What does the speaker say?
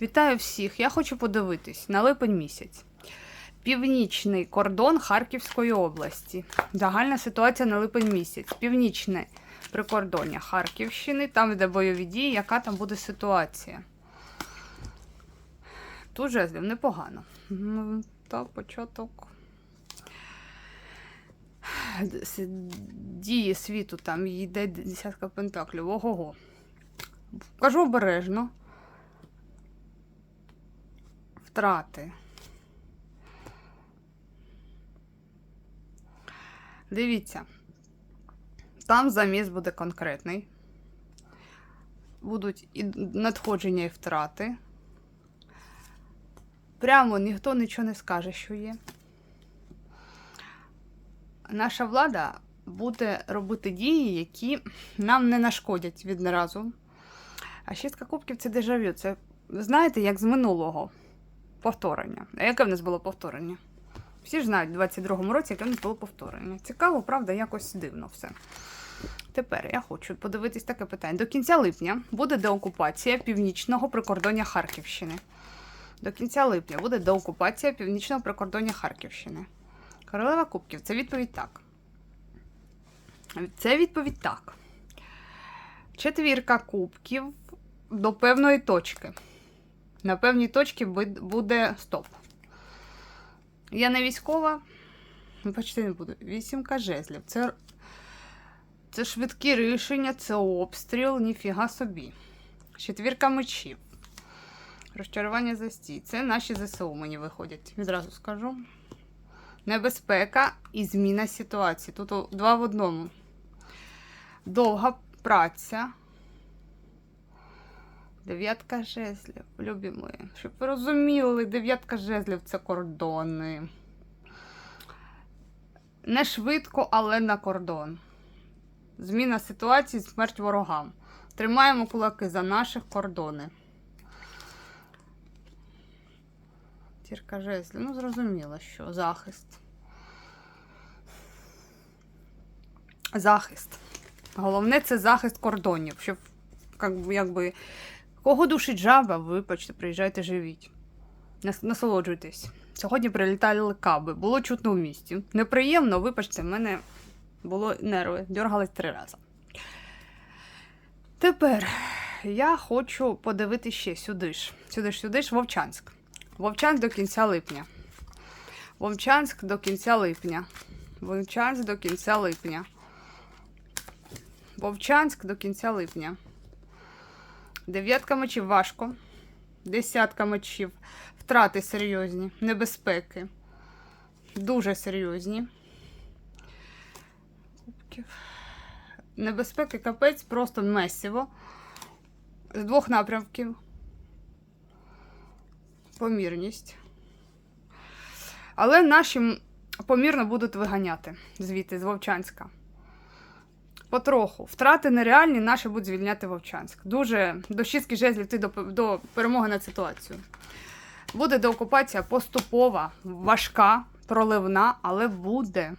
Вітаю всіх! Я хочу подивитись на липень місяць. Північний кордон Харківської області. Загальна ситуація на липень місяць. Північне прикордоння Харківщини, там де бойові дії, яка там буде ситуація. Тут жезлів непогано. Ну, Так, початок. Дії світу там йде десятка пентаклів. Ого-го. Кажу обережно. Втрати. Дивіться. Там заміс буде конкретний. Будуть і надходження і втрати. Прямо ніхто нічого не скаже, що є. Наша влада буде робити дії, які нам не нашкодять відразу. А шістка кубків це дежавю. Це, знаєте, як з минулого повторення. А яке в нас було повторення? Всі ж знають, у 22-му році, яке в нас було повторення. Цікаво, правда, якось дивно все. Тепер я хочу подивитись таке питання. До кінця липня буде деокупація північного прикордоння Харківщини. До кінця липня буде деокупація північного прикордоння Харківщини. Королева Кубків це відповідь так. Це відповідь так. Четвірка кубків до певної точки. На певній точці буде стоп. Я не військова, бачите, не буду. Вісімка жезлів. Це, це швидкі рішення, це обстріл, ніфіга собі. Четвірка мечів. Розчарування застій. Це наші ЗСУ мені виходять. Відразу скажу. Небезпека і зміна ситуації. Тут два в одному. Довга праця. Дев'ятка жезлів, любі мої. Щоб ви розуміли, дев'ятка жезлів це кордони. Не швидко, але на кордон. Зміна ситуації, смерть ворогам. Тримаємо кулаки за наших кордони. Тірка жезлів. Ну, зрозуміло, що захист. Захист. Головне це захист кордонів, щоб як якби, кого душить жаба, вибачте, приїжджайте, живіть. Нас- Насолоджуйтесь. Сьогодні прилітали каби, було чутно в місті. Неприємно, вибачте, в мене було нерви, дергались три рази. Тепер я хочу подивитися ще сюди ж. Сюди ж, сюди ж, Вовчанськ. Вовчанськ до кінця липня. Вовчанськ до кінця липня. Вовчанськ до кінця липня. Вовчанськ до кінця липня. Дев'ятка мечів важко. Десятка мечів. Втрати серйозні. Небезпеки. Дуже серйозні. Кубків. Небезпеки капець просто месиво. З двох напрямків. Помірність. Але наші помірно будуть виганяти звідти, з Вовчанська. Потроху. Втрати нереальні, наші будуть звільняти Вовчанськ. Дуже до шістки жезлів йти до, до перемоги над ситуацією. Буде деокупація поступова, важка, проливна, але буде.